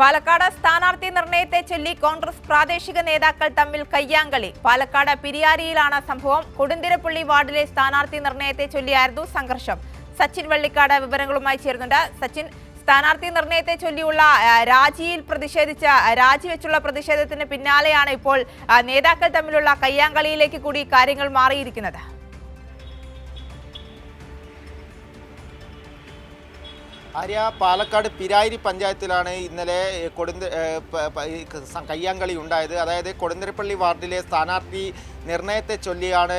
പാലക്കാട് സ്ഥാനാർത്ഥി നിർണയത്തെ ചൊല്ലി കോൺഗ്രസ് പ്രാദേശിക നേതാക്കൾ തമ്മിൽ കയ്യാങ്കളി. പാലക്കാട് പിരിയാരിയിലാണ് സംഭവം. കൊടുന്തിരപ്പള്ളി വാർഡിലെ സ്ഥാനാർത്ഥി നിർണയത്തെ ചൊല്ലിയായിരുന്നു സംഘർഷം. സച്ചിൻ വള്ളിക്കാട് വിവരങ്ങളുമായി ചേരുന്നുണ്ട്. സച്ചിൻ സ്ഥാനാർത്ഥി നിർണയത്തെ ചൊല്ലിയുള്ള രാജിയിൽ പ്രതിഷേധിച്ച രാജിവെച്ചുള്ള പ്രതിഷേധത്തിന് പിന്നാലെയാണ് ഇപ്പോൾ നേതാക്കൾ തമ്മിലുള്ള കയ്യാങ്കളിയിലേക്ക് കൂടി കാര്യങ്ങൾ മാറിയിരിക്കുന്നത്. ആര്യ പാലക്കാട് പിരായിരി പഞ്ചായത്തിലാണ് ഇന്നലെ കൊടുന്ത കയ്യാങ്കളി ഉണ്ടായത്. അതായത് കൊടുന്തരപ്പള്ളി വാർഡിലെ സ്ഥാനാർത്ഥി നിർണയത്തെ ചൊല്ലിയാണ്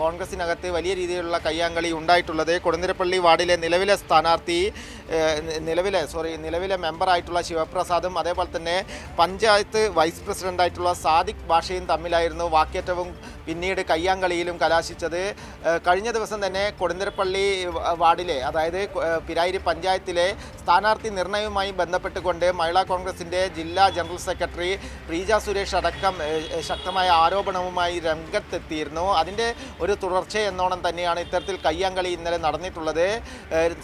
കോൺഗ്രസിനകത്ത് വലിയ രീതിയിലുള്ള കയ്യാങ്കളി ഉണ്ടായിട്ടുള്ളത്. കൊടുന്നിരപ്പള്ളി വാർഡിലെ നിലവിലെ സ്ഥാനാർത്ഥി നിലവിലെ സോറി നിലവിലെ മെമ്പറായിട്ടുള്ള ശിവപ്രസാദും അതേപോലെ തന്നെ പഞ്ചായത്ത് വൈസ് പ്രസിഡന്റായിട്ടുള്ള സാദിഖ് ഭാഷയും തമ്മിലായിരുന്നു വാക്കേറ്റവും പിന്നീട് കയ്യാങ്കളിയിലും കലാശിച്ചത്. കഴിഞ്ഞ ദിവസം തന്നെ കൊടുന്നിരപ്പള്ളി വാർഡിലെ അതായത് പിരായിരി പഞ്ചായത്തിലെ സ്ഥാനാർത്ഥി നിർണയവുമായി ബന്ധപ്പെട്ടുകൊണ്ട് മഹിളാ കോൺഗ്രസിന്റെ ജില്ലാ ജനറൽ സെക്രട്ടറി പ്രീജ സുരേഷ് അടക്കം ശക്തമായ ആരോപണവുമായി രംഗത്തെത്തിയിരുന്നു. അതിന്റെ ഒരു തുടർച്ച എന്നോണം തന്നെയാണ് ഇത്തരത്തിൽ കയ്യാങ്കളി ഇന്നലെ നടന്നിട്ടുള്ളത്.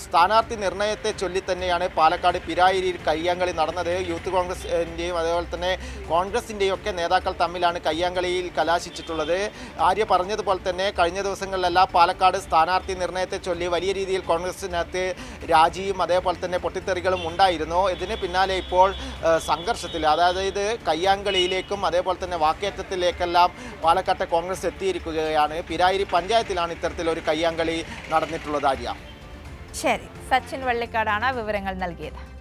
സ്ഥാനാർത്ഥി നിർണയത്തെ ചൊല്ലി തന്നെയാണ് പാലക്കാട് പിരായിരിയിൽ കയ്യാങ്കളി നടന്നത്. യൂത്ത് കോൺഗ്രസിന്റെയും അതേപോലെ തന്നെ കോൺഗ്രസിന്റെയും ഒക്കെ നേതാക്കൾ തമ്മിലാണ് കയ്യാങ്കളിയിൽ കലാശിച്ചിട്ടുള്ളത്. ആര്യ പറഞ്ഞതുപോലെ തന്നെ കഴിഞ്ഞ ദിവസങ്ങളിലെല്ലാം പാലക്കാട് സ്ഥാനാർത്ഥി നിർണയത്തെ ചൊല്ലി വലിയ രീതിയിൽ കോൺഗ്രസിനകത്ത് രാജിയും അതേപോലെ തന്നെ പൊട്ടിത്തെറികളും ഉണ്ടായിരുന്നു. ഇതിന് പിന്നാലെ ഇപ്പോൾ സംഘർഷത്തിൽ അതായത് കയ്യാങ്കളിയിലേക്കും അതേപോലെ തന്നെ വാക്കേറ്റത്തിലേക്കെല്ലാം പാലക്കാട്ടെ കോൺഗ്രസ് എത്തിയിരിക്കുകയാണ്. പിരായിരി പഞ്ചായത്തിലാണ് ഇത്തരത്തിലൊരു കയ്യാങ്കളി നടന്നിട്ടുള്ളത് ആര്യ? ശരി. സച്ചിൻ വള്ളിക്കാടാണ് വിവരങ്ങൾ നൽകിയത്.